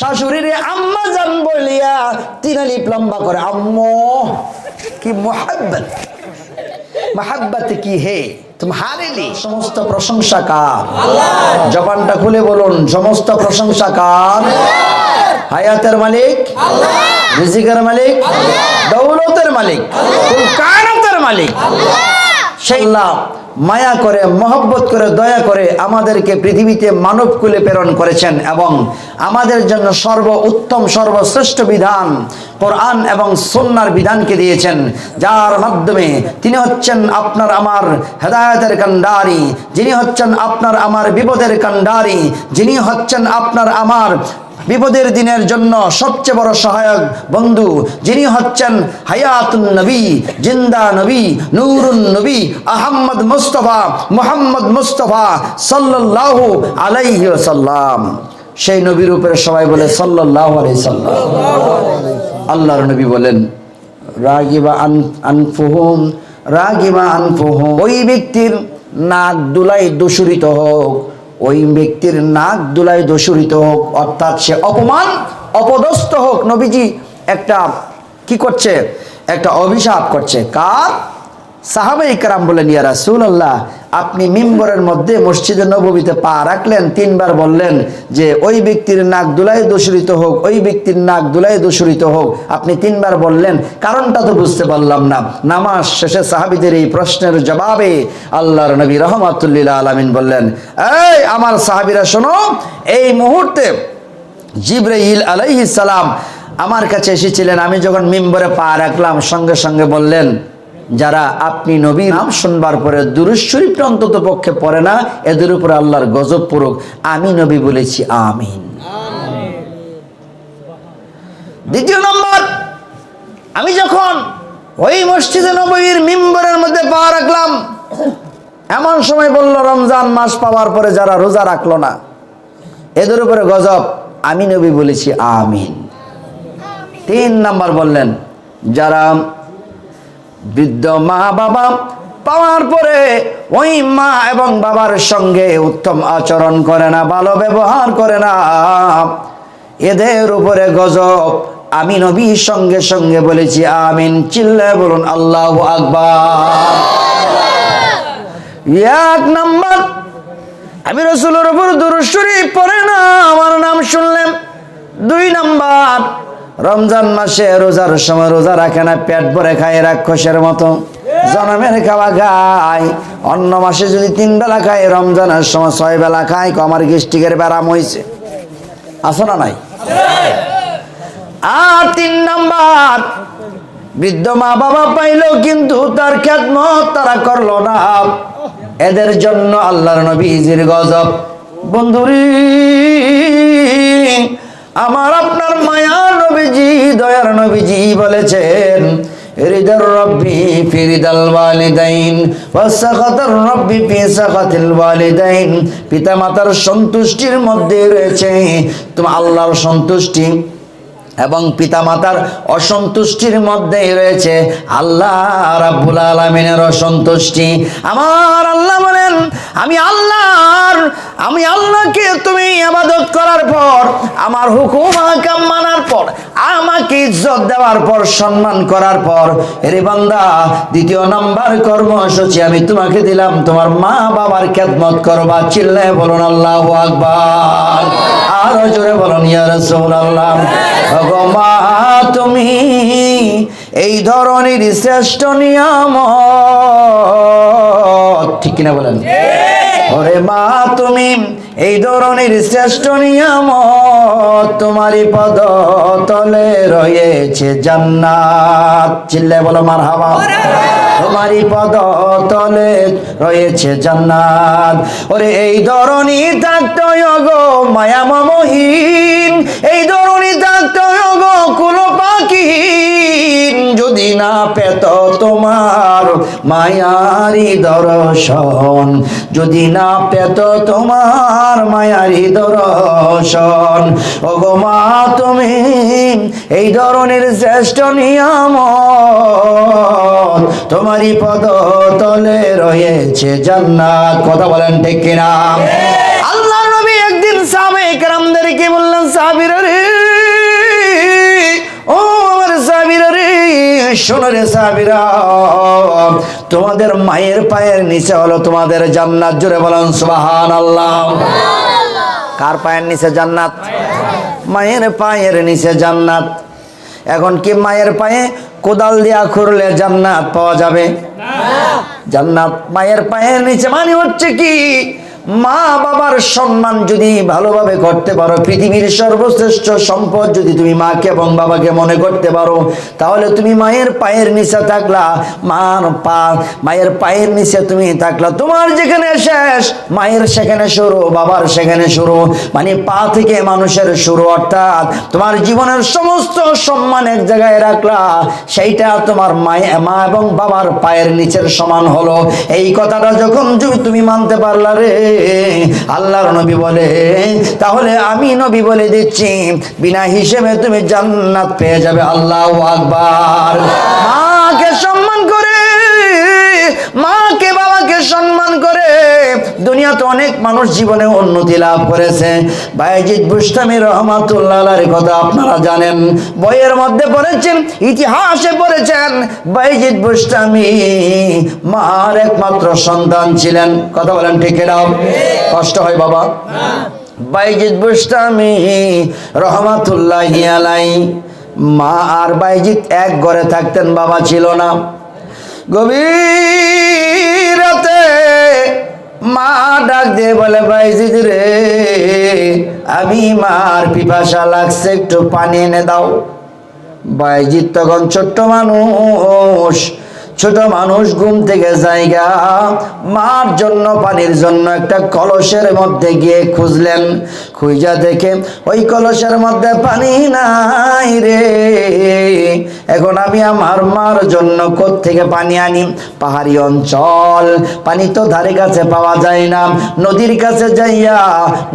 শাশুড়িরে আম্মা জান বলিয়া তিন আলিপ লম্বা করে, আম্মো, কি মোহাব্বত মোহাব্বত কি হে তোমারে লি সমস্ত প্রশংসা কার? জবানটা খুলে বলুন, সমস্ত প্রশংসা কার? হায়াতের মালিক, রিজিকের মালিক, দৌলতের মালিক কুল কায়নাতের মালিক, সেই আল্লাহ মায়া করে, মহব্বত করে, দয়া করে আমাদেরকে পৃথিবীতে মানব কুলে প্রেরণ করেছেন এবং আমাদের জন্য সর্ব উত্তম, সর্বশ্রেষ্ঠ বিধান কোরআন এবং সন্ন্যার বিধানকে দিয়েছেন। যার মাধ্যমে তিনি হচ্ছেন আপনার আমার হেদায়তের কান্ডারি যিনি হচ্ছেন আপনার আমার বিপদের কান্ডারি যিনি হচ্ছেন আপনার আমার বিপদের দিনের জন্য সবচেয়ে বড় সহায়ক বন্ধু যিনি হচ্ছেন হায়াতুন নবী, জিন্দা নবী, নূরুন নবী, আহম্মদ মুস্তফা, মোহাম্মদ মুস্তফা সাল্লাল্লাহু আলাইহি সাল্লাম সেই নবীর উপরে সবাই বলে সাল্লাল্লাহু আলাইহি সাল্লাম আল্লাহর নবী বলেন, রাগিবা আন, আনফুহুম, রাগিবা আনফুহুম। ওই ব্যক্তির নাক দুলাই দূষিত হোক ওই ব্যক্তির নাক দুলাই দূষিত হোক, অর্থাৎ সে অপমান, অপদস্থ হোক, নবীজি একটা কি করছে? একটা অভিশাপ করছে। কার? সাহাবে ইকরাম বলেন ইয়া রাসূলুল্লাহ, আপনি মিম্বরের মধ্যে মসজিদে নববীতে পা রাখলেন? তিনবার বললেন যে, ওই ব্যক্তির নাক দুলাই দূষিত হোক, ওই ব্যক্তির নাক দুলাই দূষিত হোক। আপনি তিনবার বললেন, কারণটা তো বুঝতে পারলাম না। নামাজ শেষে সাহাবিদের এই প্রশ্নের জবাবে আল্লাহর নবী রহমাতুল্লিল আলামিন বললেন, এই আমার সাহাবিরা শোনো, এই মুহূর্তে জিব্রাইল আলাইহিস সালাম আমার কাছে এসেছিলেন। আমি যখন মিম্বরে পা রাখলাম, সঙ্গে সঙ্গে বললেন যারা আপনি নবী নাম শুনবার পরে দুরুজ শরীফটা অন্তত পক্ষে পড়ে না, এদের উপরে আল্লাহর গজব পড়ুক। আমি নবী বলেছি, আমিন। দ্বিতীয় নম্বর, আমি যখন ওই মসজিদে নবীর মিম্বরের মধ্যে পা রাখলাম, এমন সময় বলল, রমজান মাস পাওয়ার পরে যারা রোজা রাখল না, এদের উপরে গজব। আমি নবী বলেছি, আমিন। তিন নাম্বার বললেন, যারা বৃদ্ধ মা বাবা পাওয়ার পরে ওই মা এবং বাবার সঙ্গে উত্তম আচরণ করে না, ভালো ব্যবহার করে না। এদের উপরে গজব। আমি নবীর সঙ্গে সঙ্গে বলেছি, আমিন। চিল্লায় বলুন, আল্লাহ আকবার। এক নাম্বার, আমি রসুলের উপর দুরুশ্বরী পড়ে না, আমার নাম শুনলেন। দুই নাম্বার রমজান মাসে রোজার সময় রোজা রাখে না, পেট ভরে খায় রাক্ষসের মতো। জনমের খাওয়া খায়, অন্য মাসে যদি তিন বেলা খায়, রমজানের সময় ছয় বেলা খায়, কমার গিস্টিকের ব্যারাম হয়েছে আছে না নাই? আর তিন নাম্বার, বৃদ্ধ মা বাবা পাইলো কিন্তু তার খ্যাতমত তারা করল না। এদের জন্য আল্লাহর নবীজির গজব। বন্ধুরি আমার আপনার মায়া নবীজি, দয়ার নবীজি বলেছেন রিদার রব্বি ফিরিদাল ওয়ালিদাইন ওয়াসাখাতার রব্বি ফি সাখাতিল ওয়ালিদাইন। পিতামাতার সন্তুষ্টির মধ্যে রয়েছে। তোমার আল্লাহর সন্তুষ্টি। এবং পিতামাতার অসন্তুষ্টির মধ্যেই রয়েছে আল্লাহ রাব্বুল আলামিনের অসন্তুষ্টি। আমার আল্লাহ বলেন, আমি আল্লাহর, আমি আল্লাহকে তুমি ইবাদত করার পর, আমার হুকুম আহকাম মানার পর, আমাকে ইজ্জত দেওয়ার পর, সম্মান করার পর, এরে বান্দা, দ্বিতীয় নাম্বার কর্মসূচি আমি তোমাকে দিলাম, তোমার মা বাবার খেদমত করবা, চিল্লায় বলুন আল্লাহ আকবার। আরও জোরে বলুন, ইয়া রাসূলুল্লাহ। মা তুমি এই ধরনের শ্রেষ্ঠ নিয়ম ঠিক কিনা বলেন? ওরে মা তুমি এই ধরনের শ্রেষ্ঠ নিয়ম তোমারই পদ তলে রয়েছে জান্নাত। চিল্লে বলো মার হাওয়া তোমারই পদ তলে রয়েছে জান্নাত। ওরে, এই ধরনী থাকতো গো মায়া মমহীন। এই ধরনী থাকতো গো কুলো পাখিহীন। যদি না পেত তোমার মায়ারি দর্শন, যদি না পেত তোমার মায়ারি দর্শন। ও গো মা, তুমি এই ধরনের শ্রেষ্ঠ নিয়ম তোমারই পদ তলে রয়েছে জান্নাত। কথা বলেন ঠিক কিনা? আল্লাহ নবী একদিন সাহাবে কেরামদেরকে বললেন সাবির রে ও আমার সাহাবিরা রে শোনো রে তোমাদের মায়ের পায়ের নিচে হলো তোমাদের জান্নাত। জুড়ে বলেন সুবাহান আল্লাহ কার পায়ের নিচে জান্নাত? মায়ের পায়ের নিচে জান্নাত। এখন কি মায়ের পায়ে কোদাল দিয়া খুঁড়লে জান্নাত পাওয়া যাবে? জান্নাত মায়ের পায়ের নিচে মানে হচ্ছে কি? মা বাবার সম্মান যদি ভালোভাবে করতে পারো, পৃথিবীর সর্বশ্রেষ্ঠ সম্পদ যদি তুমি মাকে এবং বাবাকে মনে করতে পারো, তাহলে তুমি মায়ের পায়ের নিচে থাকলা, মার পা, মায়ের পায়ের নিচে তুমি থাকলা। তোমার যেখানে শেষ, মায়ের সেখানে শুরু, বাবার সেখানে শুরু মানে পা থেকে মানুষের শুরু, অর্থাৎ তোমার জীবনের সমস্ত সম্মান এক জায়গায় রাখলা, সেইটা তোমার মায়ে, মা এবং বাবার পায়ের নিচের সমান হলো। এই কথাটা যখন তুমি মানতে পারলা রে আল্লাহর নবী বলে, তাহলে আমি নবী বলে দিচ্ছি, বিনা হিসেবে তুমি জান্নাত পেয়ে যাবে, আল্লাহ আকবার। মাকে সম্মান করে মাকে, বাবাকে সম্মান করে দুনিয়াতে অনেক মানুষ জীবনে উন্নতি লাভ করেছে। বাইজিৎ বুস্তামি রহমাতুল্লাহ আলাইহির কথা আপনারা জানেন। বইয়ের মধ্যে পড়েছেন, ইতিহাসে পড়েছেন বাইজিৎ বুস্তামি মার একমাত্র সন্তান ছিলেন। কথা বলেন ঠিক কষ্ট হয় বাবা। বাইজিৎ বুস্তামি রহমাতুল্লাহ আলাই মা আর বাইজিৎ এক ঘরে থাকতেন, বাবা ছিল না। গভীর রাতে মা ডাক দিয়ে বলে বাইজিদ রে আমি মার পিপাসা লাগছে, একটু পানি এনে দাও। বাইজিৎ তখন ছোট্ট মানুষ, ছোট মানুষ ঘুম থেকে জায়গা, মার জন্য, পানির জন্য একটা কলসের মধ্যে গিয়ে খুঁজলেন। খুঁজা দেখে ওই কলসের মধ্যে পানি নাই রে। এখন আমি আমার মার জন্য থেকে পানি আনি? পাহাড়ি অঞ্চল। পানি তো ধারে কাছে পাওয়া যায় না। নদীর কাছে যাইয়া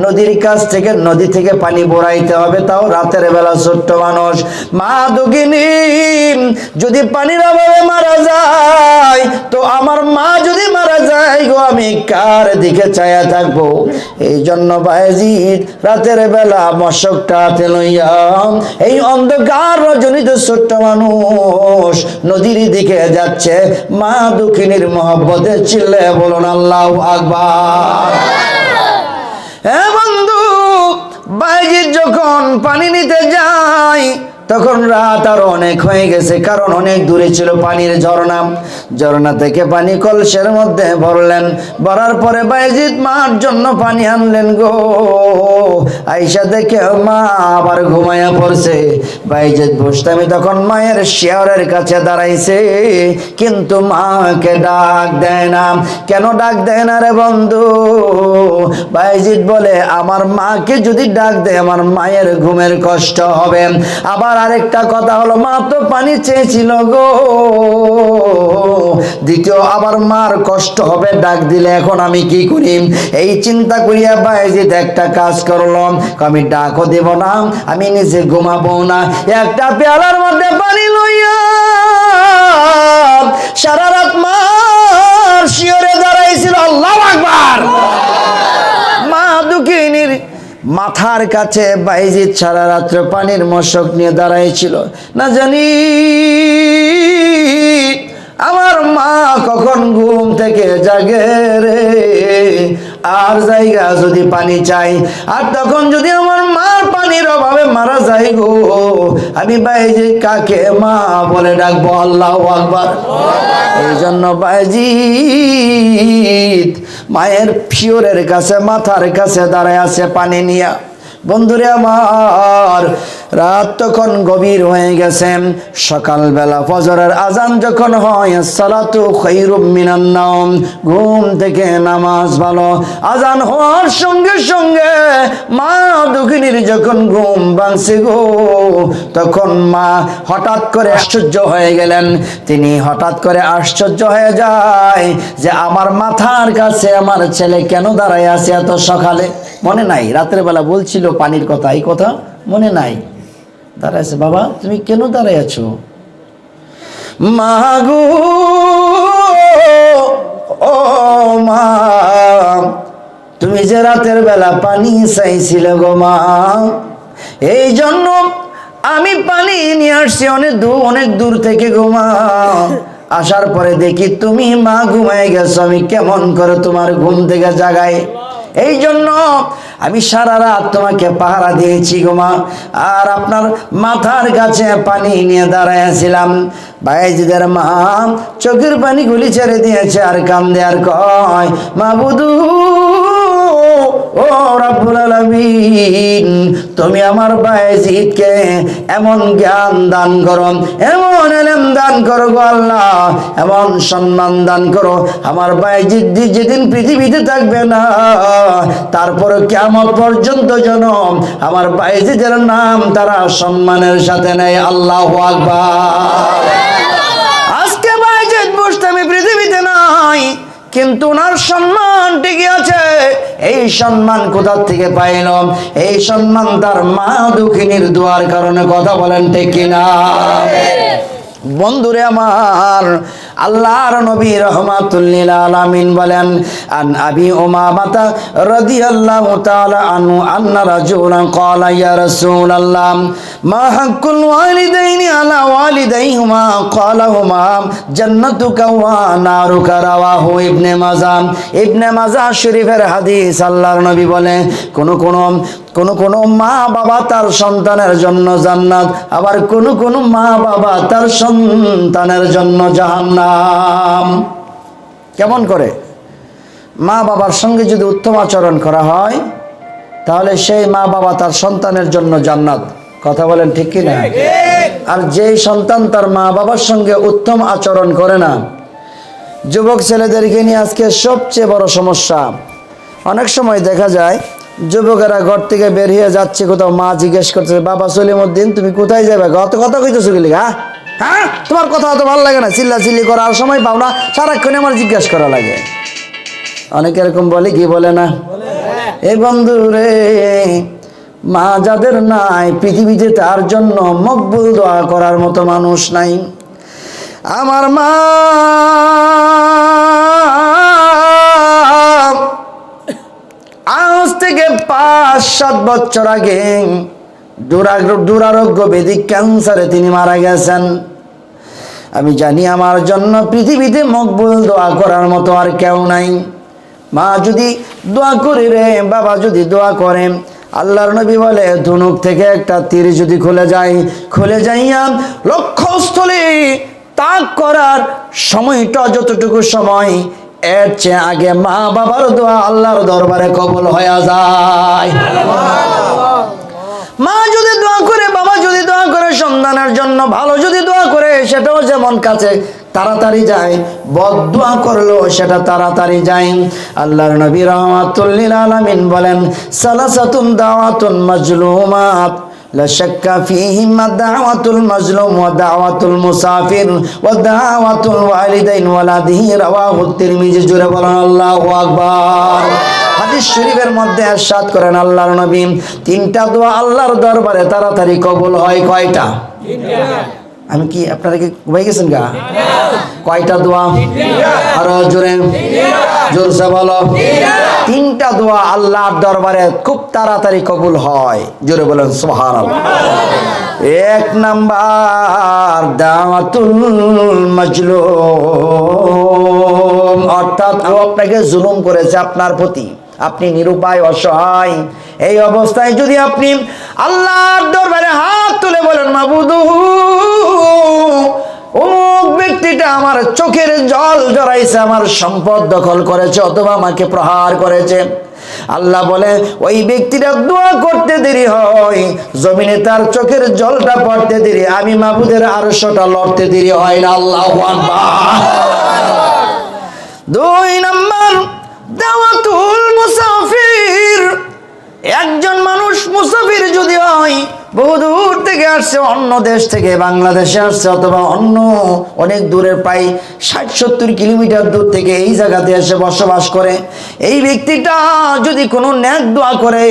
নদীর কাছ থেকে নদী থেকে পানি বোড়াইতে হবে, তাও রাতের বেলা ছোট্ট মানুষ। মা দুগিনী, যদি পানির অভাবে মারা যায়, তো আমার মা যদি মারা যায় গো, আমি কার দিকে চায়া থাকব? এই জন্য বায়জিৎ রাতের বেলা মশকটা এই অন্ধকার রজনীত ছোট্ট মানুষ নদীর দিকে যাচ্ছে। মা দুঃখিনীর মহব্বতে চিল্লে বলুন, আল্লাহ আকবার। হ্যাঁ বন্ধু বাইজির যখন পানি নিতে যায় তখন রাত আর অনেক হয়ে গেছে, কারণ অনেক দূরে ছিল পানির ঝর্ণা। ঝর্ণা থেকে পানি কলসের মধ্যে ভরলেন, ভরার পরে বাইজিৎ মার জন্য পানি আনলেন গো। আইসা দেখে মা আবার ঘুমাইয়া পড়ছে। বাইজিৎ বুঝতামি তখন মায়ের শেয়ারের কাছে দাঁড়াইছে। কিন্তু মাকে ডাক দেয় না। কেন ডাক দেয় না রে বন্ধু? বাইজিৎ বলে, আমার মাকে যদি ডাক দেয়, আমার মায়ের ঘুমের কষ্ট হবে। আবার আরেকটা কথা হলো, মা তো পানি চেয়েছিল গো। দ্বিতীয়, আবার মার কষ্ট হবে, ডাক দিলে এখন আমি কি করি? এই চিন্তা করিয়া বাইজিৎ একটা কাজ করলাম আমি ডাকও দেব না, আমি নিজে ঘুমাবো না। একটা পেয়ালার মধ্যে পানি লইয়া সারা রাত মার শিওরে দাঁড়াইছিল, আল্লাহ আকবার। মাথার কাছে বাইজি ছাড়া রাত্র পানির মশক নিয়ে দাঁড়াইছিল। না জানি, আমার মা কখন ঘুম থেকে জাগে রে? আর জায়গা যদি পানি চাই, আর তখন যদি আমার মার পানির অভাবে মারা যায় গো, আমি বাইজি কাকে মা বলে ডাকবো? আল্লাহ আকবার। এই জন্য বাইজি, মায়ের ফিওরের কাছে, মাথার কাছে দাঁড়ায় আছে পানি নিয়া। বন্ধুরে আমার রাত তখন গভীর হয়ে গেছে। সকালবেলা ফজরের আজান যখন হয় সালাতু নাম ঘুম থেকে নামাজ ভালো। আজান হওয়ার সঙ্গে সঙ্গে মা দুঃখিনীর যখন ঘুম ভাঙছে গো, তখন মা হঠাৎ করে আশ্চর্য হয়ে গেলেন। তিনি হঠাৎ করে আশ্চর্য হয়ে যায় যে, আমার মাথার কাছে আমার ছেলে কেন দাঁড়ায় আছে এত সকালে? মনে নাই রাতের বেলা বলছিল পানির কথা, এই কথা? মনে নাই। দাঁড়াইছে, বাবা, তুমি কেন দাঁড়ায় আছো? মাগো ও মা, তুমি যে রাতের বেলা পানি চাইছিলে গো মা, এই জন্য আমি পানি নিয়ে আসছি অনেক দূর অনেক দূর থেকে ঘুমা আসার পরে দেখি তুমি মা ঘুমায় গেছো, আমি কেমন করে তোমার ঘুম থেকে জাগাই? এই জন্য আমি সারা রাত তোমাকে পাহারা দিয়েছি গোমা আর আপনার মাথার কাছে পানি নিয়ে দাঁড়াইছিলাম বাইজিদের মা চোখের পানি গুলি ছেড়ে দিয়েছে আর কান্দে আর কয় মা বুধু ও রাব্বুল আলামিন, তুমি আমার বায়েজিদকে এমন জ্ঞান দান করো, এমন এলেম দান করো গো আল্লাহ, এমন সম্মান দান করো। আমার বায়েজিদ যেদিন পৃথিবীতে থাকবে না, তারপরে কেমন পর্যন্ত যেন আমার বায়েজিদের নাম তারা সম্মানের সাথে নেয়। আল্লাহ আকবার। কিন্তু ওনার সম্মান টিকে আছে। এই সম্মান কোথার থেকে পাইল এই সম্মান তার মা দুঃখিনীর দোয়ার কারণে কথা বলেন ঠিক কিনা? বন্ধুরে আমার আল্লাহর নবী রহমাতুল্লিল আলামিন বলেন, আন আবি উমামাতা রাদিয়াল্লাহু তাআলা আনহু আন্না রাজুলান ক্বালা, ইয়া রাসূলাল্লাহ, মা হাক্কুল ওয়ালিদাইনি আলা ওয়ালিদাইহিমা, ক্বালা হুমা জান্নাতুকা ওয়া নারুকা রাওয়াহু ইবনে মাজাহ ইবনে মাজাহ শরীফের হাদিস আল্লাহর নবী বলে, কোন কোন কোন কোন মা বাবা তার সন্তানের জন্য জান্নাত, আবার কোন কোন মা বাবা তার সন্তানের জন্য জাহান্নাম কেমন করে? মা বাবার সঙ্গে যদি উত্তম আচরণ করা হয়, তাহলে সেই মা বাবা তার সন্তানের জন্য জান্নাত। কথা বলেন ঠিক কি না আর যেই সন্তান তার মা বাবার সঙ্গে উত্তম আচরণ করে না, যুবক ছেলেদেরকে নিয়ে আজকে সবচেয়ে বড় সমস্যা। অনেক সময় দেখা যায়, যুবকেরা ঘর থেকে বেরিয়ে যাচ্ছে কোথাও, মা জিজ্ঞেস করছে বাবা সলিমুদ্দিন, তুমি কোথায় যাবে? গত কথা কইতেছো গেলি হ্যাঁ হ্যাঁ? তোমার কথা অত ভালো লাগে না। চিল্লা চিল্লি করার সময় পাও না সারাক্ষণ আমার জিজ্ঞাসা করা লাগে। অনেক এরকম বলে, কি বলে না? এ বন্ধু রে, মা যাদের নাই, পৃথিবীতে তার জন্য মকবুল দোয়া করার মতো মানুষ নাই। আমার মা আজ থেকে পাঁচ সাত বছর আগে দুরারোগ্য বেদিক ক্যান্সারে তিনি মারা গেছেন। আমি জানি আমার জন্য পৃথিবীতে মকবুল দোয়া করার মতো আর কেউ নাই। মা যদি দোয়া করে রে, বাবা যদি দোয়া করে, আল্লাহর নবী বলে, ধনুক থেকে একটা তীর যদি খুলে যায়, খুলে যাইয়া লক্ষ্যস্থলে তাক করার সময়টা যতটুকু সময়, এর চেয়ে আগে মা বাবার দোয়া আল্লাহর দরবারে কবল হয়ে যায় মা যদি দোয়া করে বাবা যদি দোয়া করে সন্তানের জন্য ভালো যদি দোয়া করে সেটাও যেমন কাছে তাড়াতাড়ি যায় বদ দোয়া করলেও সেটা তাড়াতাড়ি যায় আল্লাহর নবী রহমাতুল্লিল আলামিন বলেন সালাসাতুন দাওয়াতুন মাজলুমাত لا شك فيهما دعوة المظلوم ودعوة المسافر ودعوة الوالدين ولده رواه الترمذي জুড়ে বলেন আল্লাহু আকবার হাদিস শরীফের মধ্যে এরশাদ করেন আল্লাহর নবী। তিনটা দোয়া আল্লাহর দরবারে তাড়াতাড়ি কবুল হয় কয়টা? আমি কি আপনারা কি ঘুমাই গেছেন গা? কয়টা দোয়া? আর জোরে। জোরসে বলো। তিনটা দোয়া আল্লাহর দরবারে খুব তাড়াতাড়ি কবুল হয়। জোরে বলেন সোহার এক নাম্বার দাওয়াতুল মাজলুম। অর্থাৎ আপনাকে জুলুম করেছে আপনার প্রতি। আপনি নিরুপায়, অসহায়, এই অবস্থায় যদি আপনি আল্লাহর দরবারে হাত তুলে বলেন, মাবুদু, অমুক ব্যক্তিটা আমার চোখের জল জড়াইছে, আমার সম্পদ দখল করেছে অথবা আমাকে প্রহার করেছে। আল্লাহ বলে, ওই ব্যক্তিটা দোয়া করতে দেরি হয়, জমিনে তার চোখের জলটা পড়তে দেরি, আমি মাবুদের আরশটা লড়তে দেরি হয় না। আল্লাহ দুই নম্বর মুসাফির। একজন মানুষ মুসাফির যদি হয়, বহু দূর থেকে আসছে, অন্য দেশ থেকে বাংলাদেশে আসছে, অথবা অন্য অনেক দূরের প্রায় ষাট সত্তর কিলোমিটার দূর থেকে এই জায়গাতে এসে বসবাস করে। এই ব্যক্তিটা যদি কোনো ন্যাক দোয়া করে,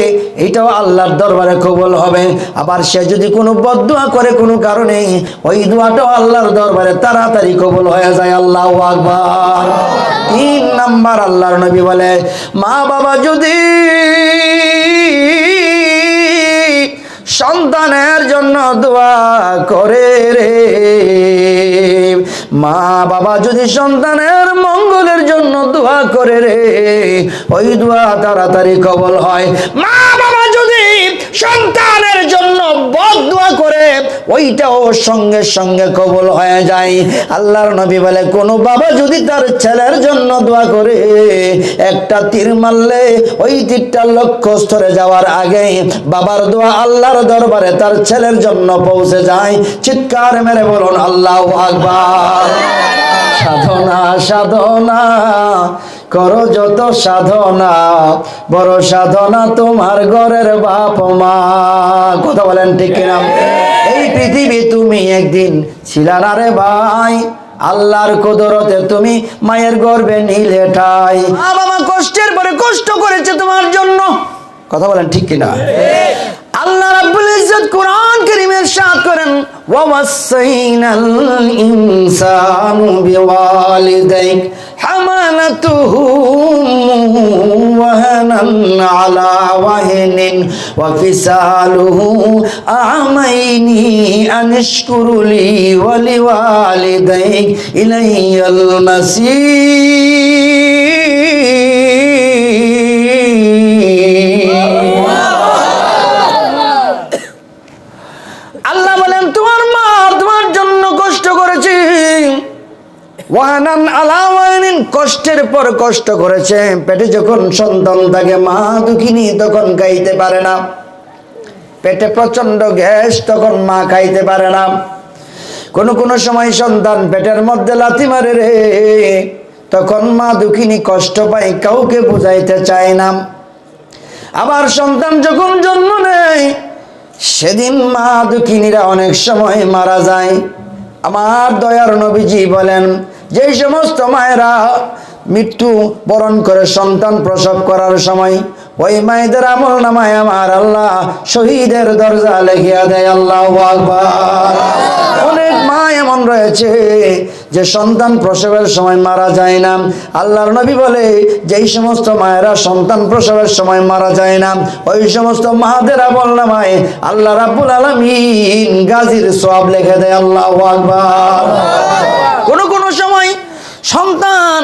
এটাও আল্লাহর দরবারে কবল হবে। আবার সে যদি কোনো বদোয়া করে কোনো কারণে, ওই দোয়াটাও আল্লাহর দরবারে তাড়াতাড়ি কবল হয়ে যায়। আল্লাহ আকবার। তিন নাম্বার আল্লাহর নবী বলে, মা বাবা যদি সন্তানের জন্য দোয়া করে রে, মা বাবা যদি সন্তানের মঙ্গলের জন্য দোয়া করে রে, ওই দোয়া তাড়াতাড়ি কবল হয়। মা বাবা সন্তানের জন্য বদ দোয়া করে, ওইটাও সঙ্গে সঙ্গে কবল হয়ে যায়। আল্লাহর নবী বলে, কোন বাবা যদি তার ছেলের জন্য দোয়া করে, একটা তীর মারলে ওই তীরটা লক্ষ্য স্তরে যাওয়ার আগে বাবার দোয়া আল্লাহর দরবারে তার ছেলের জন্য পৌঁছে যায়। চিৎকার মেরে বলুন, আল্লাহ আকবার। সাধনা সাধনা। করো যত সাধনা, বড় সাধনা তোমার ঘরের বাপ মা। কথা বলেন ঠিক কিনা? এই পৃথিবী তুমি একদিন ছিলা না রে ভাই? আল্লাহর কুদরতে তুমি মায়ের গর্বে নিলে ঠাই। মা বাবা কষ্টের পরে কষ্ট করেছে তোমার জন্য। কথা বলেন ঠিক কিনা? আল্লাহ রাব্বুল ইজ্জত কোরআন কারীমের সাথ করেন ওয়াসাইনাল ইনসানু বিওয়ালিদাইক। হামালাতুহু ওয়াহানান আলা ওয়াহনিন ওয়া ফিসালুহু আমাইনি আনশকুরুলি ওয়া লিওয়ালিদাইক ইলাইয়াল মাসির ওয়াহানান আলা ওয়াহানিন, কষ্টের পর কষ্ট করেছে। পেটে যখন সন্তান থাকে, মা দুঃখিনী তখন খাইতে পারে না। পেটে প্রচণ্ড গ্যাস তখন মা খাইতে পারে না। কোন কোন সময় সন্তান পেটের মধ্যে লাথি মারে রে, তখন মা দুঃখিনী কষ্ট পায়, কাউকে বুঝাইতে চায় না। আবার সন্তান যখন জন্ম নেয়, সেদিন মা দুঃখিনীরা অনেক সময় মারা যায়। আমার দয়ার নবীজি বলেন যেই সমস্ত মায়েরা মৃত্যু বরণ করে সন্তান প্রসব করার সময়, ওই মায়েদের আমল নামায় আমার আল্লাহ শহীদের দরজা লেখিয়া দেয়, আল্লাহ অনেক মা এমন রয়েছে যে সন্তান প্রসবের সময় মারা যায় না। আল্লাহর নবী বলে, যেই সমস্ত মায়েরা সন্তান প্রসবের সময় মারা যায় না, ওই সমস্ত মাদের আমল নামায় আল্লাহ রাব্বুল আলামিন গাজীর সব লিখে দেয়, আল্লাহ আকবার কোন কোন সময় সন্তান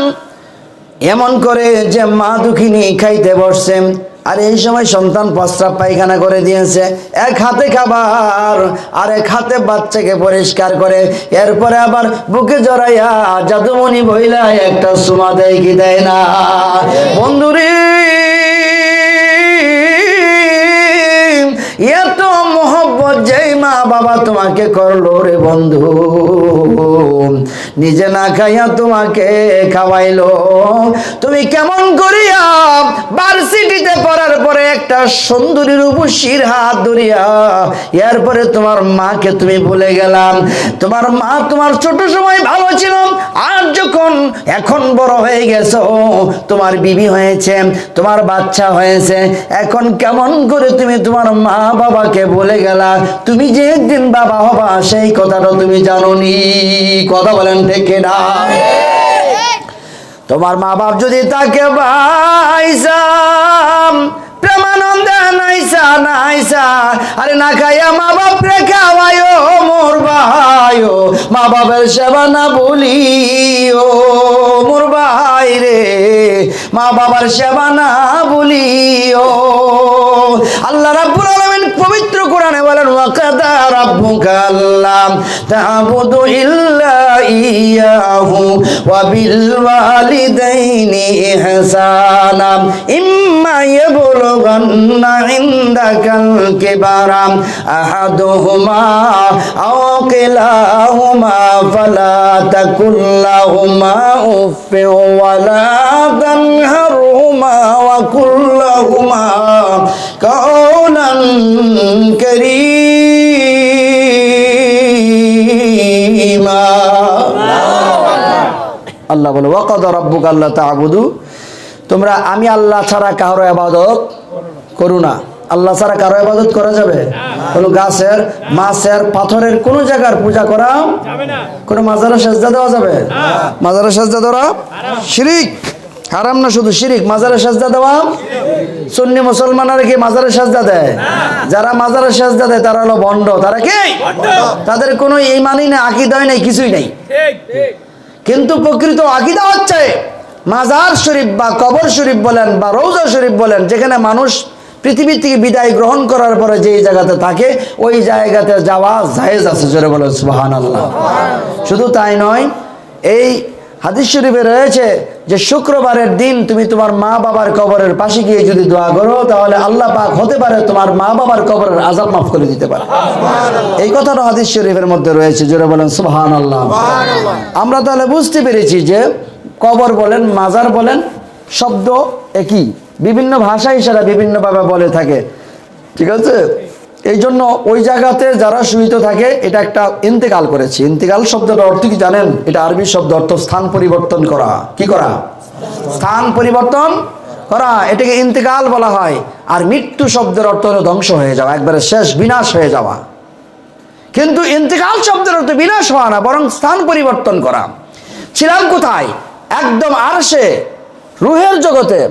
এমন করে যে মা দুঃখিনী খাইতে বসছে। আর এই সময় সন্তান প্রস্রাব পায়খানা করে দিয়েছে। এক হাতে খাবার আর এক হাতে বাচ্চাকে পরিষ্কার করে। এরপরে আবার বুকে জড়াইয়া জাদুমণি বইলা একটা সুমা দেয় কি দেয় না। বন্ধুরে, এত মোহব্বত যেই মা বাবা তোমাকে করল রে বন্ধু। নিজে না খাইয়া তোমাকে খাওয়াইলো। তুমি কেমন করিয়া ভার্সিটিতে পড়ার পরে একটা সুন্দরীর উপশির হাত ধরিয়া এরপরে তোমার মাকে তুমি ভুলে গেলাম। তোমার মা তোমার ছোট সময় ভালো ছিল, আর যখন এখন বড় হয়ে গেছো, তোমার বিবি হয়েছে, তোমার বাচ্চা হয়েছে, এখন কেমন করে তুমি তোমার মা বাবাকে বলে গেলা? তুমি যে একদিন বাবা হবা, সেই কথাটা তুমি জানোনি। কথা বলেন ঠিক না। তোমার মা বাপ যদি তাকে বাইসাম প্রেমানন্দে নাইসা নাইসা, আরে না খাইয়া মা বাপ রে মোর মা বাপের সেবা না মোর ভাই রে মা বাবার সেবা না আল্লাহ রাব্বুল আলামিন কোরআনে বলেন, ওয়াকাদা রাব্বুকা তা'বুদু ইল্লা ইয়াহু ওয়া বিল ওয়ালিদাইনি ইহসানা। ইম্মা ইয়াবলুগান্না ইনদাকাল কিবারা। আহাদুহুমা আও কিলাহুমা ফালা তাকুল লাহুমা ওয়ালা তানহারহুমা ওয়া কারীমা। আল্লাহ বলে ওয়াকাদ রব্বুক আল্লাহ তা'বুদু। তোমরা আমি আল্লাহ ছাড়া কারও ইবাদত করু না। আল্লাহ ছাড়া কারও ইবাদত করা যাবে? কোনো গাছের মাছের পাথরের কোন জায়গার পূজা করা কোনো মাজারে সেজদা দেওয়া যাবে? মাজারে সেজদা দেওয়া শিরিক। হারাম না শুধু শিরিক? মাজারে সাজদা দেওয়া সুন্নি মুসলমানরা কি মাজারে সাজদা দেয়? যারা মাজারে সাজদা দেয় তারা হলো বন্ড তারা কি? তাদের কোনো ইমানই নেই আকিদাই নেই কিছুই নেই। কিন্তু প্রকৃত আকিদা হচ্ছে মাজার শরীফ বা কবর শরীফ বলেন বা রৌজা শরীফ বলেন যেখানে মানুষ পৃথিবী থেকে বিদায় গ্রহণ করার পরে যেই জায়গাতে থাকে ওই জায়গাতে যাওয়া জায়েজ আছে জোরে বলে সুবাহান আল্লাহ শুধু তাই নয় এই হাদিস শরীফে রয়েছে যে শুক্রবারের দিন তুমি তোমার মা বাবার কবরের পাশে গিয়ে যদি দোয়া করো তাহলে আল্লাহ পাক হতে পারে তোমার মা বাবার কবরের আজাব মাফ করে দিতে পারে। এই কথাটা হাদিস শরীফের মধ্যে রয়েছে জোরে বলেন সুবহান আল্লাহ আমরা তাহলে বুঝতে পেরেছি যে কবর বলেন মাজার বলেন শব্দ একই। বিভিন্ন ভাষায় সেটা বিভিন্নভাবে বলে থাকে। ঠিক আছে? এই জন্য ওই জায়গাতে যারা শুইতে থাকে, এটা একটা ইন্তেকাল করেছে। ইন্তেকাল শব্দটা অর্থ কি জানেন? এটা আরবি শব্দ অর্থ স্থান পরিবর্তন করা। কি করা? স্থান পরিবর্তন করা। এটাকে ইন্তেকাল বলা হয়। আর মৃত্যু শব্দের অর্থ হলো ধ্বংস হয়ে যাওয়া, একবারে শেষ, বিনাশ হয়ে যাওয়া। কিন্তু ইন্তেকাল শব্দের অর্থ বিনাশ হওয়া না, বরং স্থান পরিবর্তন করা। ছিলাম কোথায়? একদম আরশে, রুহের জগতে।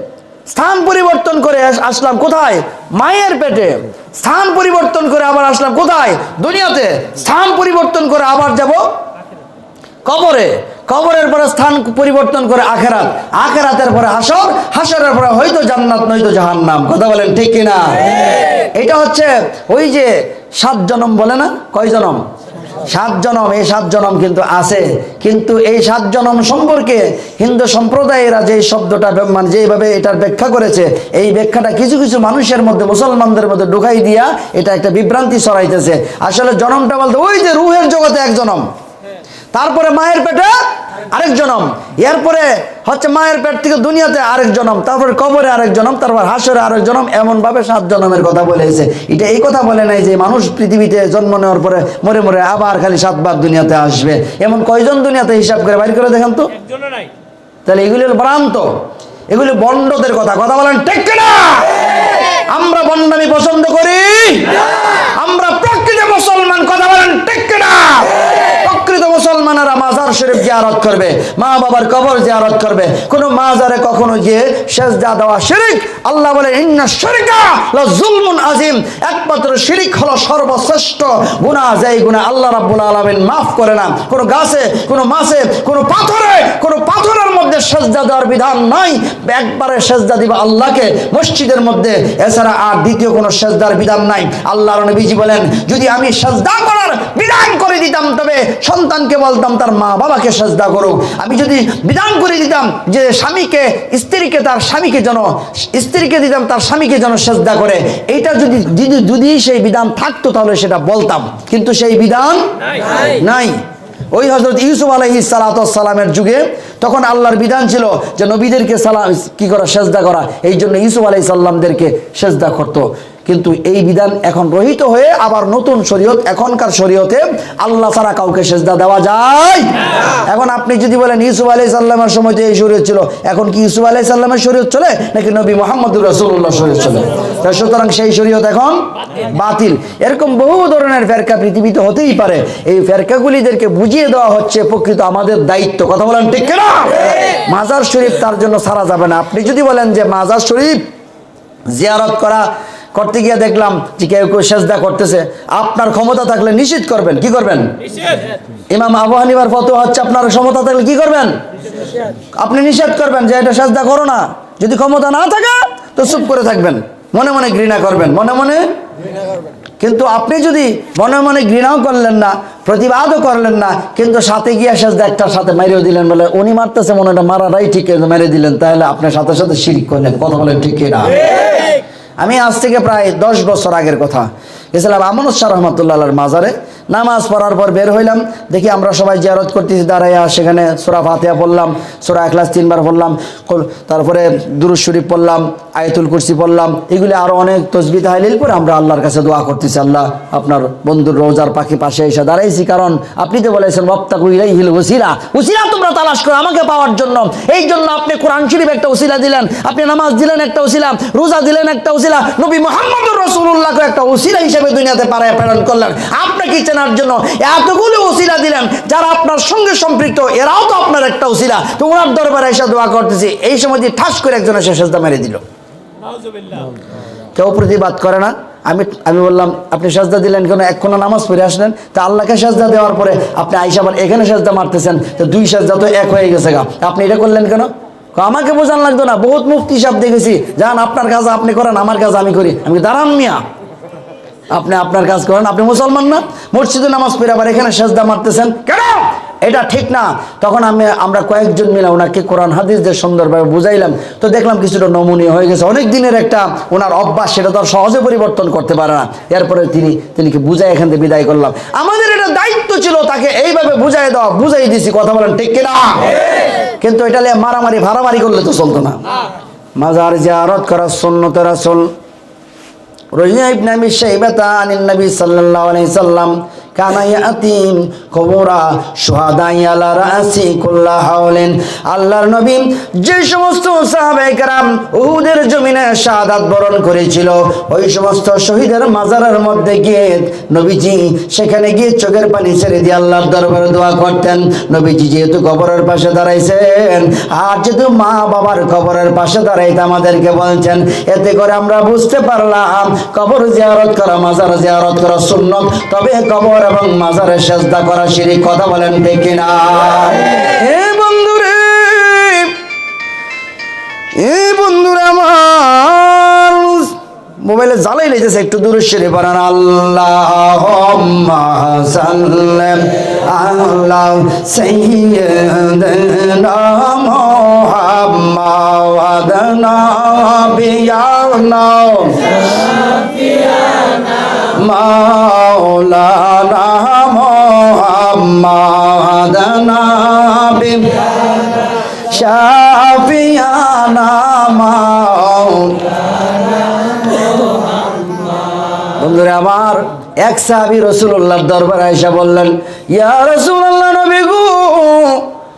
স্থান পরিবর্তন করে আসলাম কোথায়? মায়ের পেটে। স্থান পরিবর্তন করে আবার আসলাম। কোথায়? দুনিয়াতে। স্থান পরিবর্তন করে আবার যাব কবরে। কবরের পরে স্থান পরিবর্তন করে আখেরাত। আখেরাতের পরে হাসর হাসরের পরে হয়তো জান্নাত নয়তো জাহান্নাম। কথা বলেন ঠিক কিনা? এটা হচ্ছে ওই যে সাত জনম বলে না? কয় জনম? সাত জনম, এই সাত জনম কিন্তু আছে। কিন্তু এই সাত জনম সম্পর্কে হিন্দু সম্প্রদায়েরা যে শব্দটা মানে যেভাবে এটার ব্যাখ্যা করেছে, এই ব্যাখ্যাটা কিছু কিছু মানুষের মধ্যে, মুসলমানদের মধ্যে ঢুকাই দিয়া এটা একটা বিভ্রান্তি ছড়াইতেছে। আসলে জনমটা বলতে ওই যে রুহের জগতে এক জনম। তারপরে মায়ের পেটে আরেক জনম। এরপরে হচ্ছে মায়ের পেট থেকে দুনিয়াতে আরেক জনম তারপরে কবরে আরেক জনম তারপর হাসরে আরেক জনম এমন ভাবে সাত জনমের কথা বলেছে এটা এই কথা বলে নাই যে মানুষ পৃথিবীতে জন্ম নেওয়ার পরে মরে মরে আবার খালি সাতবার দুনিয়াতে আসবে। এমন কয়জন দুনিয়াতে হিসাব করে বাইর করে দেখেন তো। তাহলে এগুলি হলো ভ্রান্ত। এগুলি বন্ডদের কথা। কথা বলেন ঠিক না আমরা বন্ডামি পছন্দ করি আমরা প্রকৃত মুসলমান কথা বলেন ঠিক না প্রকৃত মুসলমানেরা মাজার শরীফ জিয়ারত করবে, মা বাবার কবর জিয়ারত করবে, কোন মাজারে কখনো গিয়ে সেজদা দেওয়া শিরিক, আল্লাহ বলে জুলমুন আজিম একমাত্র শিরিক হলো সর্বশ্রেষ্ঠ গুনা যেই গুনা আল্লাহ রাব্বুল আলামিন মাফ করে না। কোনো গাছে, কোনো মাছে, কোনো পাথরে, কোনো পাথরের মধ্যে সেজদা দেওয়ার বিধান নাই। একবারে সেজদা দিবা আল্লাহকে। মসজিদের মধ্যে এছাড়া আর দ্বিতীয় কোনো সেজদার বিধান নাই। আল্লাহর নবীজি বলেন যদি আমি সেজদা করার বিধান করে দিতাম তবে সন্তানকে বলতাম তার মা বাবাকে সেজদা করুক। আমি যদি বিধান করে দিতাম যে স্বামীকে স্ত্রীকে তার স্বামীকে যেন স্ত্রীকে দিতাম তার স্বামীকে যেন সেজদা করে এইটা যদি যদি যদি সেই বিধান থাকতো তাহলে সেটা বলতাম। কিন্তু সেই বিধান নাই। ওই হজরত ইউসুফ আলহি সালাতামের যুগে তখন আল্লাহর বিধান ছিল যে নবীদেরকে সালাম, কি করা, সেজদা করা। এই জন্য ইউসুফ আলাই সাল্লামদেরকে সেজদা করতো। কিন্তু এই বিধান এখন রহিত হয়ে আবার নতুন শরীয়ত, এখনকার শরীয়তে আল্লাহ ছাড়া কাউকে সেজদা দেওয়া যায়। এখন আপনি যদি বলেন ইউসুফ আলাই সাল্লামের সময় তো এই শরীয়ত ছিল, এখন কি ইউসুফ আলাই সাল্লামের শরীয়ত চলে, নাকি নবী মোহাম্মদুর রসুল্লাহ শরীয়ত চলে? সুতরাং সেই শরীয়ত এখন বাতিল। এরকম বহু ধরনের ফেরকা পৃথিবীতে হতেই পারে। এই ফেরকাগুলিদেরকে বুঝিয়ে দেওয়া হচ্ছে প্রকৃত আমাদের দায়িত্ব। কথা বলেন ঠিক না মাজার শরীফ তার জন্য সারা যাবে না। আপনি যদি বলেন যে মাজার শরীফ জিয়ারত করা করতে গিয়ে দেখলাম যে কেউ কেউ সেজদা করতেছে আপনার ক্ষমতা থাকলে নিষেধ করবেন কি করবেন? ইমাম আবু হানিবার ফতো হচ্ছে আপনার ক্ষমতা থাকলে কি করবেন? আপনি নিষেধ করবেন যে এটা সেজদা করো না। যদি ক্ষমতা না থাকে তো চুপ করে থাকবেন। মনে মনে ঘৃণা করবেন মনে মনে? কিন্তু আপনি যদি মনে মনে ঘৃণাও করলেন না প্রতিবাদও করলেন না কিন্তু সাথে গিয়ে শেষ একটার সাথে মেরেও দিলেন বলে উনি মারতেছে মনে হয় মারারাই ঠিক মেরে দিলেন তাহলে আপনার সাথে সাথে শিরিক করলেন কথা বলেন ঠিক না আমি আজ থেকে প্রায় দশ বছর আগের কথা। গেছিলাম আমনত শাহ রহমতুল্লাহ মাজারে নামাজ পড়ার পর বের হইলাম, দেখি আমরা সবাই জিয়ারত করতেছি, দাঁড়াইয়া সেখানে সোরা ফাতিয়া পড়লাম, সোরা একলাস তিনবার পড়লাম তারপরে দুরুজ শরীফ পড়লাম, আয়তুল কুরসি পড়লাম, এগুলি আরও অনেক তসবি তাহলিল করে আমরা আল্লাহর কাছে দোয়া করতেছি, আল্লাহ আপনার বন্ধুর রোজার পাখি পাশে এসে দাঁড়াইছি, কারণ আপনি তো বলেছেন বক্তা কুইলাই হিল উসিলা উসিলা তোমরা তালাশ করো আমাকে পাওয়ার জন্য, এই জন্য আপনি কোরআন শরীফ একটা উসিলা দিলেন, আপনি নামাজ দিলেন একটা উসিলা রোজা দিলেন একটা উসিলা নবী মোহাম্মদ রসুল্লাহকে একটা উসিলা হিসেবে দুনিয়াতে পাড়ায় প্রেরণ করলেন, আপনি আপনাকে চেনার জন্য এতগুলো ওসিলা দিলেন, যারা আপনার সঙ্গে সম্পৃক্ত, এরাও তো আপনার একটা ওসিলা। তো ওনার দরবারে এসে দোয়া করতেছি। এই সময় দিয়ে ঠাস করে একজন এসে সেজদা মেরে দিল। কেউ প্রতিবাদ করে না। আমি আমি বললাম, আপনি সাজদা দিলেন কেন? এক্ষণ নামাজ পড়ে আসলেন। তা আল্লাহকে সাজদা দেওয়ার পরে আপনি আইসা আবার এখানে সাজদা মারতেছেন। তো দুই সাজদা তো এক হয়ে গেছে গা। আপনি এটা করলেন কেন? আমাকে বোঝান লাগতো না। বহুত মুক্তি সাপ দেখেছি। যান, আপনার কাজ আপনি করেন, আমার কাজ আমি করি। আমি দাঁড়ান মিয়া। আপনি আপনার কাজ করেন, আপনি মুসলমান না? মসজিদে নামাজ পড়ে আবার এখানে সেজদা মারতেছেন? কেন? এটা ঠিক না। তখন আমি, আমরা কয়েকজন মিলে ওনাকে কোরআন হাদিস দিয়ে সুন্দরভাবে বুঝাইলাম। তো দেখলাম কিছুটা নমনীয় হয়ে গেছে। অনেক দিনের একটা ওনার অভ্যাস, সেটা তো সহজে পরিবর্তন করতে পারে না। এরপরে তিনি তিনি কি বুঝাই এখান থেকে বিদায় করলাম। আমাদের এটা দায়িত্ব ছিল তাকে এইভাবে বুঝাই দেওয়া, বুঝাই দিছি, কথা বলেন, ঠিক কিনা? কিন্তু এটা নিয়ে মারামারি ভাড়ামারি করলে তো চলতো না। মাজার জিয়ারত করা সুন্নতের রাসূল। রহিয়া ইবনে আবি শাইবাতা আনিন নবী সাল্লাল্লাহু আলাইহি সাল্লাম নবীজি সেখানে গিয়ে চোখের পানি ছেড়ে দিয়ে আল্লাহর দরবারে দোয়া করতেন। নবীজি যেহেতু কবরের পাশে দাঁড়াইছেন, আর যেহেতু মা বাবার কবরের পাশে দাঁড়াইতে আমাদেরকে বলছেন, এতে করে আমরা বুঝতে পারলাম কবর জিয়ারত করা, মাজার জিয়ারত করা সুন্নত। তবে কবর এবং মাজারে সেজদা করা শিরিক কথা বলেন ঠিক কিনা? এ বন্ধুরে, এ বন্ধুরা আমার মোবাইলে জ্বালাই লেগেছে একটু দূরে সেরে পারেন আল্লাহ সাল্লাম, আল্লাহ সাইয়্যিদানা মুহাম্মাদ নাবিয়ানা মাওলানা মুহাম্মাদ নাবি। শাফিয়ানা বন্ধুরা আমার এক সাহাবি রসুল্লাহর দরবারে আয়সা বললেন ইয়া গো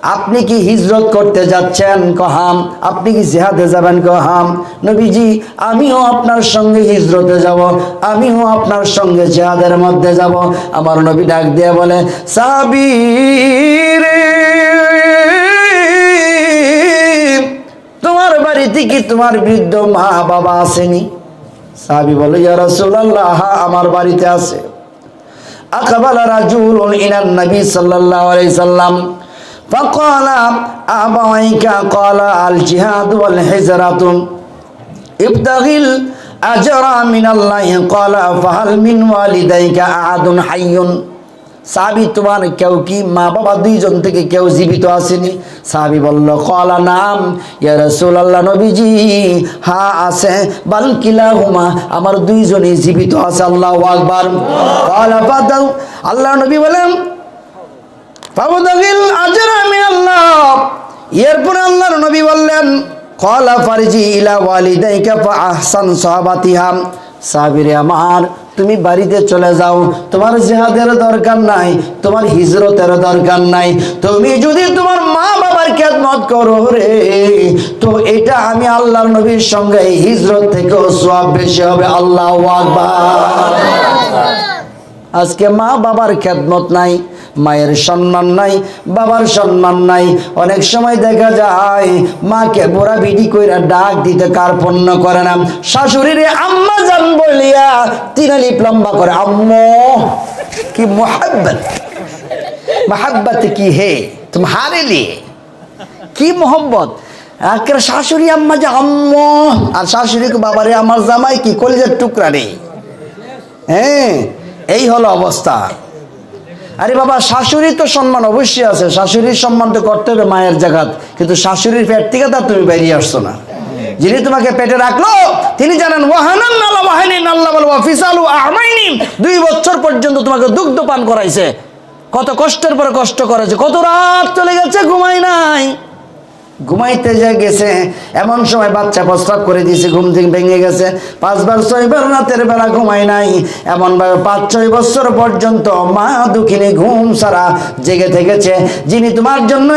আপনি কি হিজরত করতে যাচ্ছেন? কহাম। আপনি কি জেহাদে যাবেন? কহাম। নবীজি, আমিও আপনার সঙ্গে হিজরতে যাব। আমিও আপনার সঙ্গে জেহাদের মধ্যে যাব। আমার নবী ডাক দিয়ে বলে সাবি তোমার বাড়িতে কি তোমার বৃদ্ধ মা বাবা আসেনি? সাহাবি বলে, ইয়া আমার বাড়িতে আছে। আকবাল রাজুলুন ইলান নবী সাল্লাল্লাহু আলাইহি সাল্লাম فقال أبويك قال الجهاد والهجرة ابتغي الأجر من الله قال فهل من والديك أحد حي সাহাবি তোমার কেউ কি মা বাবা দুইজন থেকে কেউ জীবিত আসেনি সাহাবি বলল কলা নাম ইয়া রাসূলুল্লাহ নবীজি হা আছে বালকিলা হুমা আমার দুইজনই জীবিত আছে আল্লাহু আকবার কলা ফাদাউ আল্লাহ নবী বলেন এরপরে আল্লাহর নবী বললেন কলা ইলা আহসান সাহাবাতিহা। সাবিরে আমার, তুমি বাড়িতে চলে যাও। তোমার জেহাদের দরকার নাই, তোমার হিজরতের দরকার নাই। তুমি যদি তোমার মা বাবার খেদমত করো রে, তো এটা আমি আল্লাহর নবীর সঙ্গে হিজরত থেকেও সব বেশি হবে। আল্লাহ আজকে মা বাবার খেদমত নাই মায়ের সম্মান নাই, বাবার সম্মান নাই। অনেক সময় দেখা যায়, মাকে বোরা বিডি কইরা ডাক দিতে কার কার্পণ্য করে না। শাশুড়িরে আম্মা জান বলিয়া তিনালি লম্বা করে, আম্ম, কি মোহাব্বত? মোহাব্বত কি হে? তোমারে লিয়ে কি মোহব্বত? একের শাশুড়ি আম্মা যে আম্মো, আর শাশুড়িকে বাবারে আমার জামাই কি কলিজার টুকরা নেই? হ্যাঁ এই হলো অবস্থা। আরে বাবা, শাশুড়ির তো সম্মান অবশ্যই আছে। শাশুড়ির সম্মান তো করতে হবে মায়ের জায়গাত কিন্তু শাশুড়ির পেট থেকে তার তুমি বেরিয়ে আসছো না। যিনি তোমাকে পেটে রাখল, তিনি জানেন, ওয়াহানান দুই বছর পর্যন্ত তোমাকে দুগ্ধ পান করাইছে। কত কষ্টের পরে কষ্ট করেছে। কত রাত চলে গেছে ঘুমাই নাই। ঘুমাইতে যে গেছে, এমন সময় বাচ্চা প্রস্তাব করে দিয়েছে, ঘুম থেকে ভেঙে গেছে। পাঁচবার, ছয়বার রাতের বেলা ঘুমায় নাই। এমন ভাবে পাঁচ, ছয় বছর পর্যন্ত মা দুঃখিনী ঘুম সারা জেগে থেকেছে। যিনি তোমার জন্য